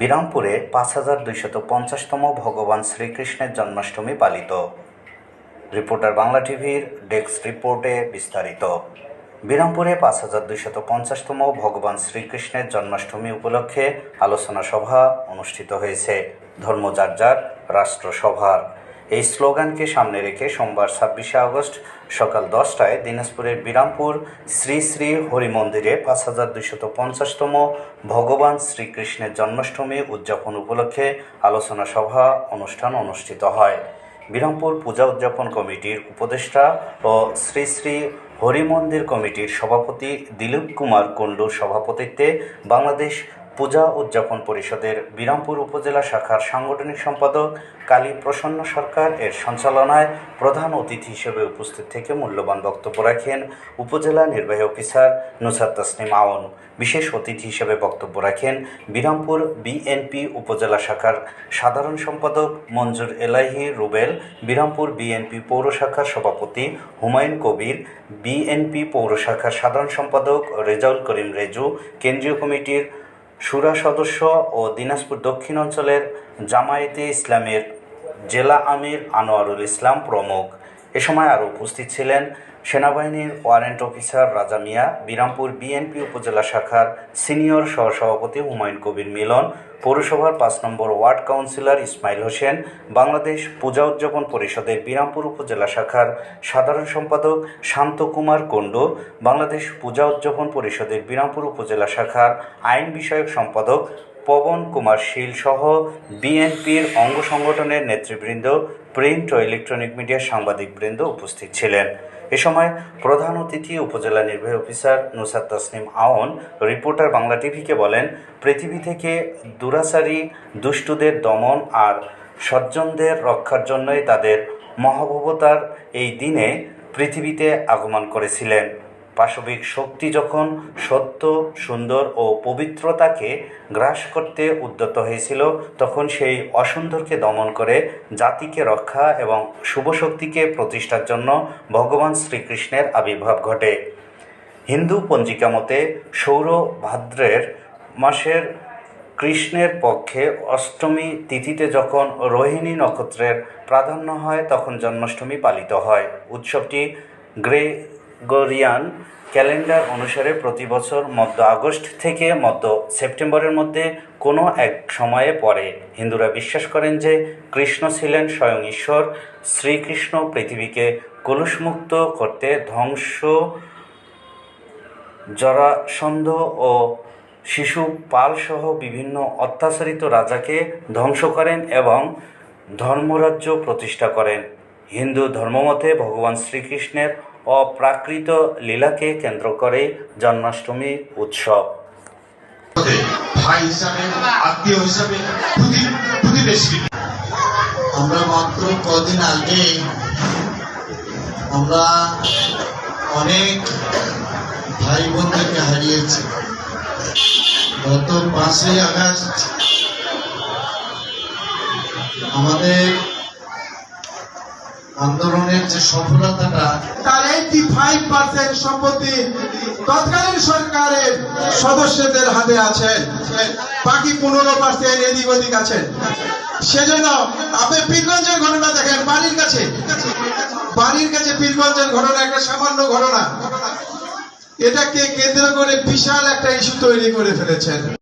বিরামপুরে পাঁচ হাজার দুইশত পঞ্চাশতম ভগবান শ্রীকৃষ্ণের জন্মাষ্টমী পালিত। রিপোর্টার বাংলা টিভির ডেস্ক রিপোর্টে বিস্তারিত। বিরামপুরে পাঁচ হাজার দুইশত পঞ্চাশতম ভগবান শ্রীকৃষ্ণের জন্মাষ্টমী উপলক্ষে আলোচনা সভা অনুষ্ঠিত হয়েছে। ধর্মযার রাষ্ট্রসভার এই স্লোগানকে সামনে রেখে সোমবার ছাব্বিশে আগস্ট সকাল দশটায় দিনাজপুরের বিরামপুর শ্রী শ্রী হরি মন্দিরে পাঁচ হাজার দুইশত পঞ্চাশতম ভগবান শ্রীকৃষ্ণের জন্মাষ্টমী উদযাপন উপলক্ষে আলোচনা সভা অনুষ্ঠান অনুষ্ঠিত হয়। বিরামপুর পূজা উদযাপন কমিটির উপদেষ্টা ও শ্রী শ্রী হরিমন্দির কমিটির সভাপতি দিলীপ কুমার কুণ্ডুর সভাপতিত্বে বাংলাদেশ পূজা উদযাপন পরিষদের বিরামপুর উপজেলা শাখার সাংগঠনিক সম্পাদক কালী প্রসন্ন সরকার এর সঞ্চালনায় প্রধান অতিথি হিসেবে উপস্থিত থেকে মূল্যবান বক্তব্য রাখেন উপজেলা নির্বাহী অফিসার নুসার তসনিম আওন বিশেষ অতিথি হিসেবে বক্তব্য রাখেন বিরামপুর বিএনপি উপজেলা শাখার সাধারণ সম্পাদক মঞ্জুর এলাহি রুবেল, বিরামপুর বিএনপি পৌর শাখার সভাপতি হুমায়ুন কবির, বিএনপি পৌর শাখার সাধারণ সম্পাদক রেজাউল করিম রেজু, কেন্দ্রীয় কমিটির সুরা সদস্য ও দিনাজপুর দক্ষিণ অঞ্চলের জামায়াতে ইসলামের জেলা আমির আনোয়ারুল ইসলাম প্রমুখ। এ সময় আরও উপস্থিত ছিলেন সেনাবাহিনীর ওয়ারেন্ট অফিসার রাজা মিয়া, বিরামপুর বিএনপি উপজেলা শাখার সিনিয়র সহসভাপতি হুমায়ুন কবির মিলন, পৌরসভার পাঁচ নম্বর ওয়ার্ড কাউন্সিলর ইসমাইল হোসেন, বাংলাদেশ পূজা উদযাপন পরিষদের বিরামপুর উপজেলা শাখার সাধারণ সম্পাদক শান্ত কুমার কুণ্ডু বাংলাদেশ পূজা উদযাপন পরিষদের বিরামপুর উপজেলা শাখার আইন বিষয়ক সম্পাদক পবন কুমার শীল সহ বিএনপির অঙ্গ সংগঠনের নেতৃবৃন্দ, প্রিন্ট ও ইলেকট্রনিক মিডিয়ার সাংবাদিকবৃন্দ উপস্থিত ছিলেন। এ সময় প্রধান অতিথি উপজেলা নির্বাহী অফিসার নুসার তসনিম আওন, রিপোর্টার বাংলা টিভিকে বলেন, পৃথিবী থেকে দুরাচারী, দুষ্টুদের দমন আর সজ্জনদের রক্ষার জন্যই তাদের মহাভবতার এই দিনে পৃথিবীতে আগমন করেছিলেন। পাশবিক শক্তি যখন সত্য, সুন্দর ও পবিত্রতাকে গ্রাস করতে উদ্যত হয়েছিল, তখন সেই অসুন্দরকে দমন করে জাতিকে রক্ষা এবং শুভ শক্তিকে প্রতিষ্ঠার জন্য ভগবান শ্রীকৃষ্ণের আবির্ভাব ঘটে। হিন্দু পঞ্জিকা মতে, সৌর ভাদ্রের মাসের কৃষ্ণের পক্ষে অষ্টমী তিথিতে যখন রোহিণী নক্ষত্রের প্রাধান্য হয়, তখন জন্মাষ্টমী পালিত হয়। উৎসবটি গ্রেগরিয়ান ক্যালেন্ডার অনুসারে প্রতি বছর মধ্য আগস্ট থেকে মধ্য সেপ্টেম্বরের মধ্যে কোনো এক সময়ে পড়ে। হিন্দুরা বিশ্বাস করেন যে কৃষ্ণ ছিলেন স্বয়ং ঈশ্বর, শ্রীকৃষ্ণ পৃথিবীকে কলুষমুক্ত করতে ধ্বংস, জরাসন্ধ ও শিশু পালসহ বিভিন্ন অত্যাচারিত রাজাকে ধ্বংস করেন এবং ধর্মরাজ্য প্রতিষ্ঠা করেন। হিন্দু ধর্মমতে ভগবান শ্রীকৃষ্ণের অপ্রাকৃত লীলাকে কেন্দ্র করে জন্মাষ্টমী উৎসব। আমরা মাত্র কদিন আগে আমরা অনেক ভাই বোনদেরকে হারিয়েছি। গত পাঁচই আগস্ট আমাদের আন্দোলনের যে সফলতাটা, তার এইটি ফাইভ পার্সেন্ট সম্পত্তি তৎকালীন সরকারের সদস্যদের হাতে আছে। বাকি পনেরো পার্সেন্ট এদিক ওদিক আছে। সেজন্য আপনি পীরগঞ্জের ঘটনা দেখেন, বাড়ির কাছে। বাড়ির কাছে পীরগঞ্জের ঘটনা, একটা সামান্য ঘটনা। এটাকে কেন্দ্র করে বিশাল একটা ইস্যু তৈরি করে ফেলেছেন।